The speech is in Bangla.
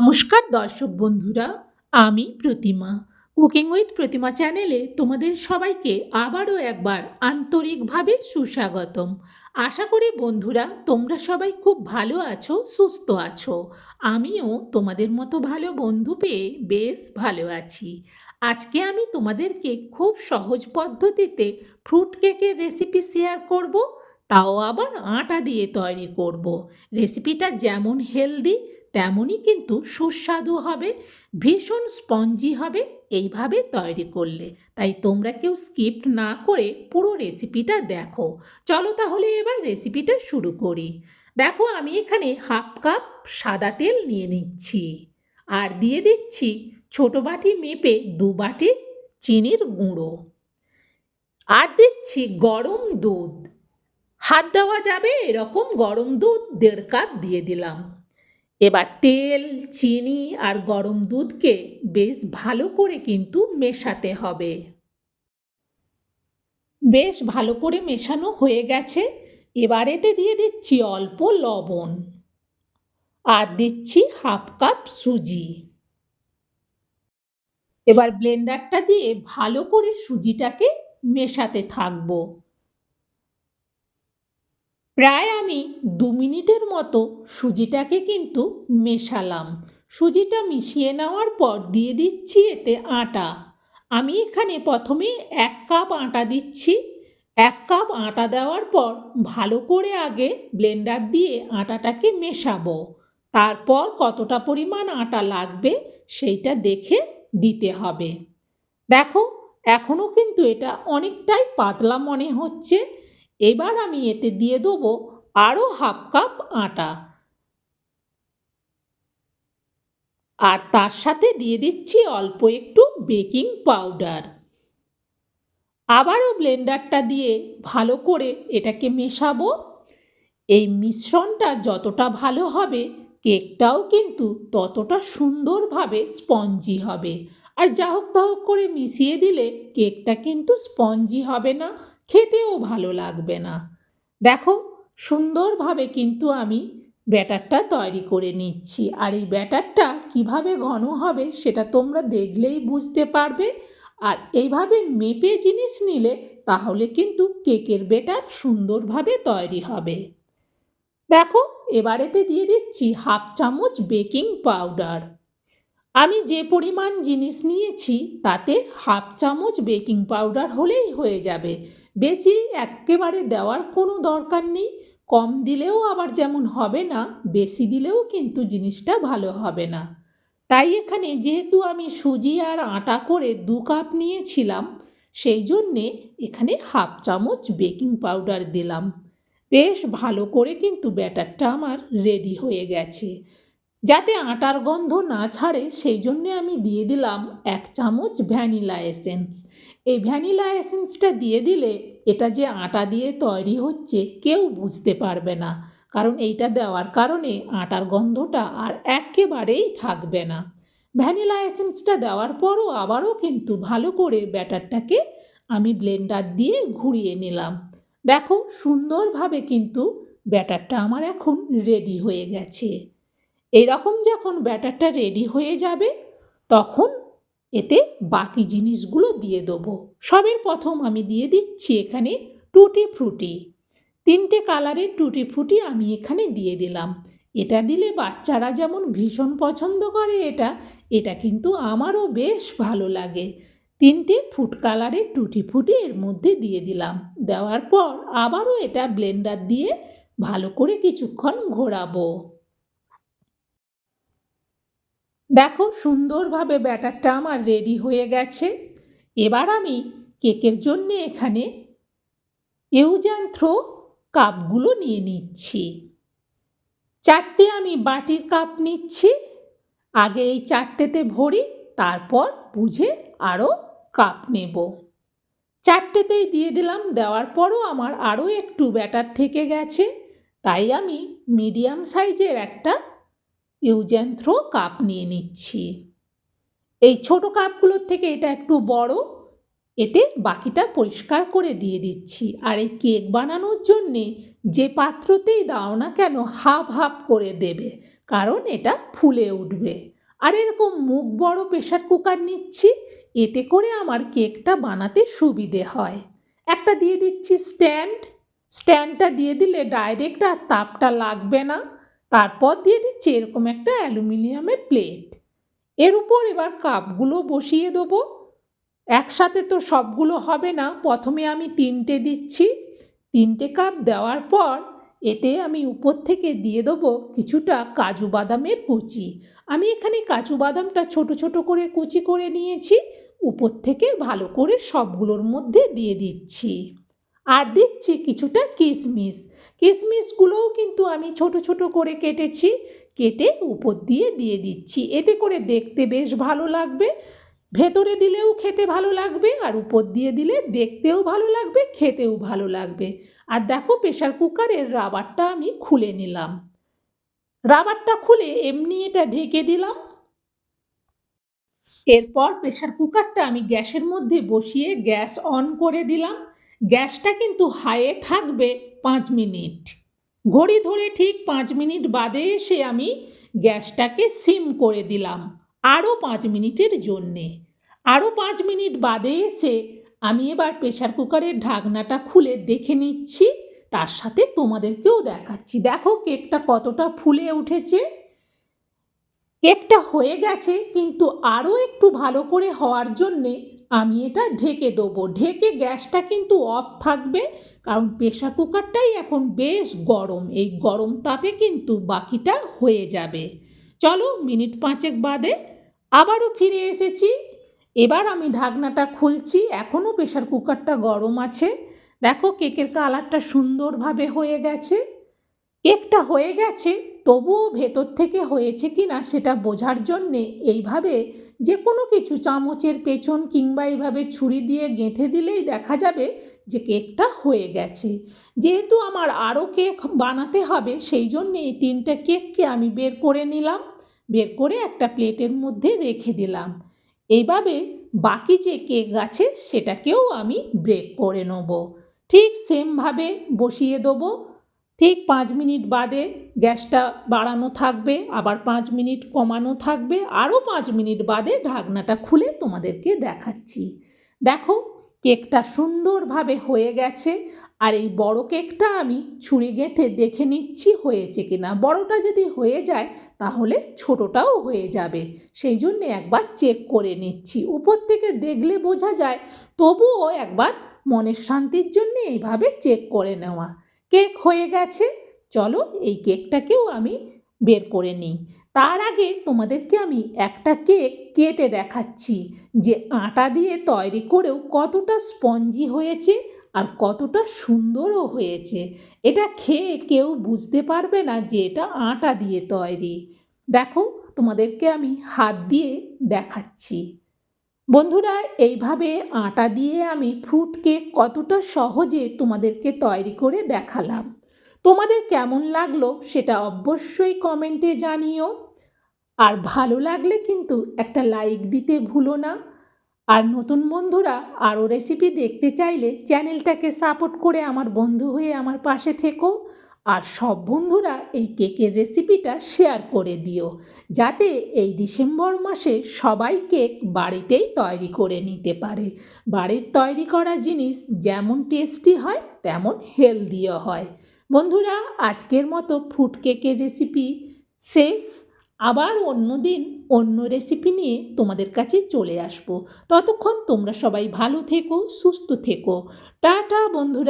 নমস্কার দর্শক বন্ধুরা, আমি প্রতিমা। কুকিং উইথ প্রতিমা চ্যানেলে তোমাদের সবাইকে আবারও একবার আন্তরিকভাবে সুস্বাগতম। আশা করি বন্ধুরা, তোমরা সবাই খুব ভালো আছো, সুস্থ আছো। আমিও তোমাদের মতো ভালো বন্ধু পেয়ে বেশ ভালো আছি। আজকে আমি তোমাদেরকে খুব সহজ পদ্ধতিতে ফ্রুট কেকের রেসিপি শেয়ার করব, তাও আবার আটা দিয়ে তৈরি করব। রেসিপিটা যেমন হেলদি তেমনই কিন্তু সুস্বাদু হবে, ভীষণ স্পঞ্জি হবে, এইভাবে তৈরি করলে। তাই তোমরা কেউ স্কিপ না করে পুরো রেসিপিটা দেখো। চলো তাহলে এবার রেসিপিটা শুরু করি। দেখো আমি এখানে হাফ কাপ সাদা তেল নিয়ে নিচ্ছি। আর দিয়ে দিচ্ছি ছোট বাটি মেপে দু বাটি চিনির গুঁড়ো। আর দিচ্ছি গরম দুধ। হাত দেওয়া যাবে এরকম গরম দুধ দেড় কাপ দিয়ে দিলাম। এবার তেল, চিনি আর গরম দুধকে বেশ ভালো করে কিন্তু মেশাতে হবে। বেশ ভালো করে মেশানো হয়ে গেছে। এবার এতে দিয়ে দিচ্ছি অল্প লবণ। আর দিচ্ছি হাফ কাপ সুজি। এবার ব্লেন্ডারটা দিয়ে ভালো করে সুজিটাকে মেশাতে থাকব। প্রায় আমি দু মিনিটের মতো সুজিটাকে কিন্তু মেশালাম। সুজিটা মিশিয়ে নেওয়ার পর দিয়ে দিচ্ছি এতে আটা। আমি এখানে প্রথমে এক কাপ আটা দিচ্ছি। এক কাপ আটা দেওয়ার পর ভালো করে আগে ব্লেন্ডার দিয়ে আটাটাকে মেশাবো। তারপর কতটা পরিমাণ আটা লাগবে সেইটা দেখে দিতে হবে। দেখো এখনও কিন্তু এটা অনেকটাই পাতলা মনে হচ্ছে। এবার আমি এতে দিয়ে দেবো আরও হাফ কাপ আটা। আর তার সাথে দিয়ে দিচ্ছি অল্প একটু বেকিং পাউডার। আবারও ব্লেন্ডারটা দিয়ে ভালো করে এটাকে মেশাবো। এই মিশ্রণটা যতটা ভালো হবে, কেকটাও কিন্তু ততটা সুন্দরভাবে স্পঞ্জি হবে। আর যা হোক তা হোক করে মিশিয়ে দিলে কেকটা কিন্তু স্পঞ্জি হবে না। খেতেও ভালো লাগবে না। দেখো, সুন্দরভাবে কিন্তু আমি ব্যাটারটা তৈরি করে নিচ্ছি। আর এই ব্যাটারটা কীভাবে ঘন হবে সেটা তোমরা দেখলেই বুঝতে পারবে। আর এইভাবে মেপে জিনিস নিলে তাহলে কিন্তু কেকের ব্যাটার সুন্দরভাবে তৈরি হবে। দেখো, এবারেতে দিয়ে দিচ্ছি হাফ চামচ বেকিং পাউডার। আমি যে পরিমাণ জিনিস নিয়েছি, তাতে হাফ চামচ বেকিং পাউডার হলেই হয়ে যাবে। বেশি একেবারে দেওয়ার কোনো দরকার নেই। কম দিলেও আবার যেমন হবে না, বেশি দিলেও কিন্তু জিনিসটা ভালো হবে না। তাই এখানে যেহেতু আমি সুজি আর আটা করে দু কাপ নিয়েছিলাম, সেই জন্যে এখানে হাফ চামচ বেকিং পাউডার দিলাম। বেশ ভালো করে কিন্তু ব্যাটারটা আমার রেডি হয়ে গেছে। যাতে আটার গন্ধ না ছাড়ে সেই জন্যে আমি দিয়ে দিলাম এক চামচ ভ্যানিলা এসেন্স। এই ভ্যানিলা এসেন্সটা দিয়ে দিলে এটা যে আটা দিয়ে তৈরি হচ্ছে, কেউ বুঝতে পারবে না। কারণ এইটা দেওয়ার কারণে আটার গন্ধটা আর একেবারেই থাকবে না। ভ্যানিলা এসেন্সটা দেওয়ার পরও আবারও কিন্তু ভালো করে ব্যাটারটাকে আমি ব্লেন্ডার দিয়ে ঘুরিয়ে নিলাম। দেখো, সুন্দরভাবে কিন্তু ব্যাটারটা আমার এখন রেডি হয়ে গেছে। এরকম যখন ব্যাটারটা রেডি হয়ে যাবে, তখন এতে বাকি জিনিসগুলো দিয়ে দেবো। সবের প্রথম আমি দিয়ে দিচ্ছি এখানে টুটি ফ্রুটি তিনটে কালারের টুটি ফ্রুটি আমি এখানে দিয়ে দিলাম। এটা দিলে বাচ্চারা যেমন ভীষণ পছন্দ করে এটা এটা কিন্তু আমারও বেশ ভালো লাগে। তিনটে ফুট কালারের টুটি ফুটি এর মধ্যে দিয়ে দিলাম। দেওয়ার পর আবারও এটা ব্লেন্ডার দিয়ে ভালো করে কিছুক্ষণ ঘোরাবো। দেখো সুন্দরভাবে ব্যাটারটা আমার রেডি হয়ে গেছে। এবার আমি কেকের জন্যে এখানে ইউজ্যান্থ্রো কাপগুলো নিয়ে নিচ্ছি। চারটে আমি বাটির কাপ নিচ্ছি। আগে এই চারটেতে ভরি, তারপর বুঝে আরও কাপ নেব। চারটেতেই দিয়ে দিলাম, দেওয়ার পরও আমার আরও একটু ব্যাটার থেকে গেছে। তাই আমি মিডিয়াম সাইজের একটা ইউজ্যান্থ্রো কাপ নিয়ে নিচ্ছি। এই ছোট কাপগুলোর থেকে এটা একটু বড়, এতে বাকিটা পরিষ্কার করে দিয়ে দিচ্ছি। আর এই কেক বানানোর জন্যে যে পাত্রতেই দাও না কেন, হাফ হাফ করে দেবে, কারণ এটা ফুলে উঠবে। আর এরকম মুখ বড় প্রেশার কুকার নিচ্ছি, এতে করে আমার কেকটা বানাতে সুবিধে হয়। একটা দিয়ে দিচ্ছি স্ট্যান্ড, স্ট্যান্ডটা দিয়ে দিলে ডাইরেক্ট আর তাপটা লাগবে না। তারপর দিয়ে দিচ্ছি এরকম একটা অ্যালুমিনিয়ামের প্লেট। এর উপর এবার কাপগুলো বসিয়ে দেবো। একসাথে তো সবগুলো হবে না, প্রথমে আমি তিনটে দিচ্ছি। তিনটে কাপ দেওয়ার পর এতে আমি উপর থেকে দিয়ে দেবো কিছুটা কাজু বাদামের কুচি। আমি এখানে কাজু বাদামটা ছোট ছোট করে কুচি করে নিয়েছি, উপর থেকে ভালো করে সবগুলোর মধ্যে দিয়ে দিচ্ছি। আর দিচ্ছি কিছুটা কিশমিশ। কিশমিশগুলোও কিন্তু আমি ছোট ছোট করে কেটেছি, কেটে উপর দিয়ে দিয়ে দিচ্ছি। এতে করে দেখতে বেশ ভালো লাগবে, ভেতরে দিলেও খেতে ভালো লাগবে আর উপর দিয়ে দিলে দেখতেও ভালো লাগবে, খেতেও ভালো লাগবে। আর দেখো প্রেশার কুকারের রাবারটা আমি খুলে নিলাম। রাবারটা খুলে এমনি এটা ঢেকে দিলাম। এরপর প্রেশার কুকারটা আমি গ্যাসের মধ্যে বসিয়ে গ্যাস অন করে দিলাম। গ্যাসটা কিন্তু হাইয়ে থাকবে পাঁচ মিনিট। ঘড়ি ধরে ঠিক পাঁচ মিনিট বাদে এসে আমি গ্যাসটাকে সিম করে দিলাম, আরও পাঁচ মিনিটের জন্যে। আরও পাঁচ মিনিট বাদে এসে আমি এবার প্রেশার কুকারের ঢাকনাটা খুলে দেখে নিচ্ছি, তার সাথে তোমাদেরকেও দেখাচ্ছি। দেখো কেকটা কতটা ফুলে উঠেছে। কেকটা হয়ে গেছে, কিন্তু আরও একটু ভালো করে হওয়ার জন্যে আমি এটা ঢেকে দেবো। ঢেকে গ্যাসটা কিন্তু অফ থাকবে, কারণ প্রেশার কুকারটাই এখন বেশ গরম। এই গরম তাপে কিন্তু বাকিটা হয়ে যাবে। চলো মিনিট পাঁচেক বাদে আবারও ফিরে এসেছি। এবার আমি ঢাকনাটা খুলছি। এখনও প্রেশার কুকারটা গরম আছে। দেখো কেকের কালারটা সুন্দরভাবে হয়ে গেছে। কেকটা হয়ে গেছে। তবুও ভেতর থেকে হয়েছে কি না সেটা বোঝার জন্যে এইভাবে যে কোনো কিছু চামচের পেছন কিংবা এইভাবে ছুরি দিয়ে গেঁথে দিলেই দেখা যাবে যে কেকটা হয়ে গেছে। যেহেতু আমার আরও কেক বানাতে হবে, সেই জন্যে এই তিনটে কেককে আমি বের করে নিলাম, বের করে একটা প্লেটের মধ্যে রেখে দিলাম। এইভাবে বাকি যে কেক আছে সেটাকেও আমি ব্রেক করে নেব। ঠিক সেমভাবে বসিয়ে দেবো। ঠিক পাঁচ মিনিট বাদে গ্যাসটা বাড়ানো থাকবে, আবার পাঁচ মিনিট কমানো থাকবে, আরও পাঁচ মিনিট বাদে ঢাকনাটা খুলে তোমাদেরকে দেখাচ্ছি। দেখো, কেকটা সুন্দরভাবে হয়ে গেছে, আর এই বড় কেকটা আমি ছুরি গেঁথে দেখে নিচ্ছি হয়েছে কিনা। বড়টা যদি হয়ে যায়, তাহলে ছোটটাও হয়ে যাবে। সেই জন্যে একবার চেক করে নিচ্ছি। উপর থেকে দেখলে বোঝা যায়, তবুও একবার মনের শান্তির জন্য এইভাবে চেক করে নেওয়া। কেক হয়ে গেছে। চলো এই কেকটাকেও আমি বের করে নিই। তার আগে তোমাদেরকে আমি একটা কেক কেটে দেখাচ্ছি, যে আটা দিয়ে তৈরি করেও কতটা স্পঞ্জি হয়েছে আর কতটা সুন্দরও হয়েছে। এটা খেয়ে কেউ বুঝতে পারবে না যে এটা আটা দিয়ে তৈরি। দেখো, তোমাদেরকে আমি হাত দিয়ে দেখাচ্ছি। বন্ধুরা, এইভাবে আটা দিয়ে আমি ফ্রুট কেক কতটা সহজে তোমাদেরকে তৈরি করে দেখালাম। তোমাদের কেমন লাগল সেটা অবশ্যই কমেন্টে জানিও। আর ভালো লাগলে কিন্তু একটা লাইক দিতে ভুলো না। আর নতুন বন্ধুরা, আরও রেসিপি দেখতে চাইলে চ্যানেলটাকে সাপোর্ট করে আমার বন্ধু হয়ে আমার পাশে থেকো। আর সব বন্ধুরা এই কেকের রেসিপিটা শেয়ার করে দিও, যাতে এই ডিসেম্বর মাসে সবাই কেক বাড়িতেই তৈরি করে নিতে পারে। বাড়ির তৈরি করা জিনিস যেমন টেস্টি হয়, তেমন হেলদিও হয়। বন্ধুরা, আজকের মতো ফুড কেকের রেসিপি শেষ। আবার অন্য দিন অন্য রেসিপি নিয়ে তোমাদের কাছে চলে আসব। ততক্ষণ তোমরা সবাই ভালো থেকো, সুস্থ থেকো। টাটা, বন্ধুরা।